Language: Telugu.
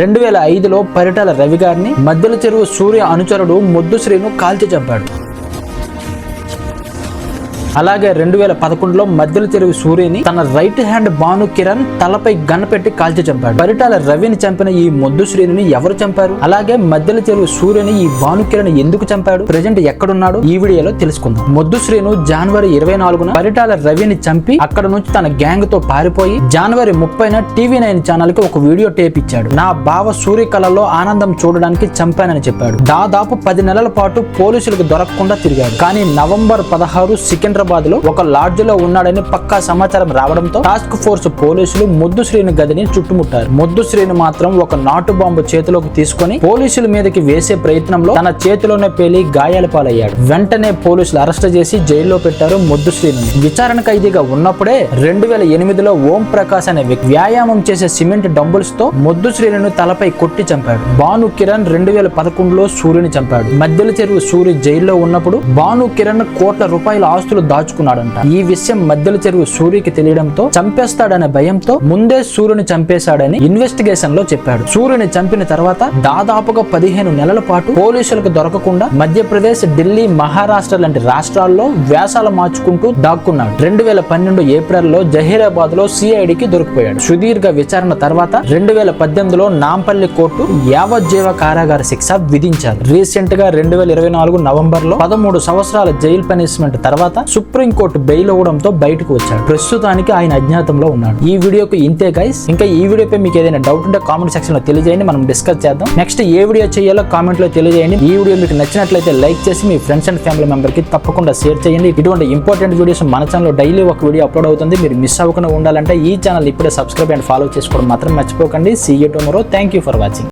రెండు వేల ఐదులో పరిటాల రవి గారిని మధ్యల చెరువు సూర్య అనుచరుడు ముద్దుశ్రీను కాల్చి చంపాడు. అలాగే రెండు వేల పదకొండులో మధ్యల చెరువు సూర్యని తన రైట్ హ్యాండ్ భాను కిరణ్ తలపై గన్ పెట్టి కాల్చి చంపాడు. పరిటాల రవిని చంపిన ఈ మొద్దు శ్రీని ఎవరు చంపారు? అలాగే మధ్యలో చెరువు సూర్యని ఈ భాను కిరణ్ ఎందుకు చంపాడు? ప్రజెంట్ ఎక్కడున్నాడు? ఈ వీడియోలో తెలుసుకుందాం. మొద్దు శ్రీను జనవరి ఇరవై నాలుగున పరిటాల రవిని చంపి అక్కడ నుంచి తన గ్యాంగ్తో పారిపోయి జనవరి ముప్పైన టీవీ నైన్ ఛానల్కి ఒక వీడియో టేప్ ఇచ్చాడు. నా బావ సూర్య కళలో ఆనందం చూడడానికి చంపానని చెప్పాడు. దాదాపు పది నెలల పాటు పోలీసులకు దొరకకుండా తిరిగాడు. కానీ నవంబర్ పదహారు సికింద్రాబాద్ లో ఒక లాడ్జ్లో ఉన్నాడని పక్కా సమాచారం రావడంతో టాస్క్ ఫోర్స్ పోలీసులు ముద్దు శ్రీని గదిని చుట్టుముట్టారు. ముద్దు శ్రీని మాత్రం ఒక నాటు బాంబు చేతిలోకి తీసుకొని పోలీసుల మీదకి వేసే ప్రయత్నంలో తన చేతిలోనే పేలి గాయాల పాలయ్యాడు. వెంటనే పోలీసులు అరెస్ట్ చేసి జైల్లో పెట్టారు ముద్దు శ్రీని విచారణ ఖైదీగా ఉన్నప్పుడే రెండు వేల ఎనిమిదిలో ఓం ప్రకాశ్ అనే వ్యక్తి వ్యాయామం చేసే సిమెంట్ డంబుల్స్తో ముద్దు శ్రీను తలపై కొట్టి చంపాడు. భాను కిరణ్ రెండు వేల పదకొండులో సూర్యుని చంపాడు. మధ్యల చెరువు సూర్య జైల్లో ఉన్నప్పుడు భాను కిరణ్ కోట్ల రూపాయల ఆస్తులు దాచుకున్నాడంట. ఈ విషయం మధ్యలో చెరువు సూర్యుకి తెలియడంతో చంపేస్తాడనే భయంతో ముందే సూర్యుని చంపేశాడని ఇన్వెస్టిగేషన్లో చెప్పాడు. సూర్యుని చంపిన తర్వాత దాదాపుగా పదిహేను నెలల పాటు పోలీసులకు దొరకకుండా మధ్యప్రదేశ్ ఢిల్లీ మహారాష్ట్ర లాంటి రాష్ట్రాల్లో వ్యాసాలు మార్చుకుంటూ దాక్కున్నాడు. రెండు వేల పన్నెండు ఏప్రిల్లో జహీరాబాద్లో సిఐడికి దొరికిపోయాడు. సుదీర్ఘ విచారణ తర్వాత రెండు వేల పద్దెనిమిదిలో నాంపల్లి కోర్టు యావజ్జీవ కారాగార శిక్ష విధించారు. రీసెంట్గా రెండు వేల ఇరవై నాలుగు నవంబర్లో పదమూడు సంవత్సరాల జైలు పనిష్మెంట్ తర్వాత సుప్రీంకోర్టు బెయిల్ అవ్వడంతో బయటకు వచ్చాడు. ప్రస్తుతానికి ఆయన అజ్ఞాతంలో ఉన్నాడు. ఈ వీడియోకి ఇంతే గైస్ ఇంకా ఈ వీడియోపై మీకు ఏదైనా డౌట్ ఉంటే కామెంట్ సెక్షన్లో తెలియజేయండి. మనం డిస్కస్ చేద్దాం. నెక్స్ట్ ఏ వీడియో చేయాలో కామెంట్లో తెలియజేయండి. ఈ వీడియో మీకు నచ్చినట్లయితే లైక్ చేసి మీ ఫ్రెండ్స్ అండ్ ఫ్యామిలీ మెంబర్కి తప్పకుండా షేర్ చేయండి. ఇటువంటి ఇంపార్టెంట్ వీడియోస్ మన ఛానల్ డైలీ ఒక వీడియో అప్లోడ్ అవుతుంది. మీరు మిస్ అవ్వకుండా ఉండాలంటే ఈ ఛానల్ ఇప్పుడే సబ్స్క్రైబ్ అండ్ ఫాలో చేసుకోవడం మాత్రం మర్చిపోకండి. See you tomorrow thank you for watching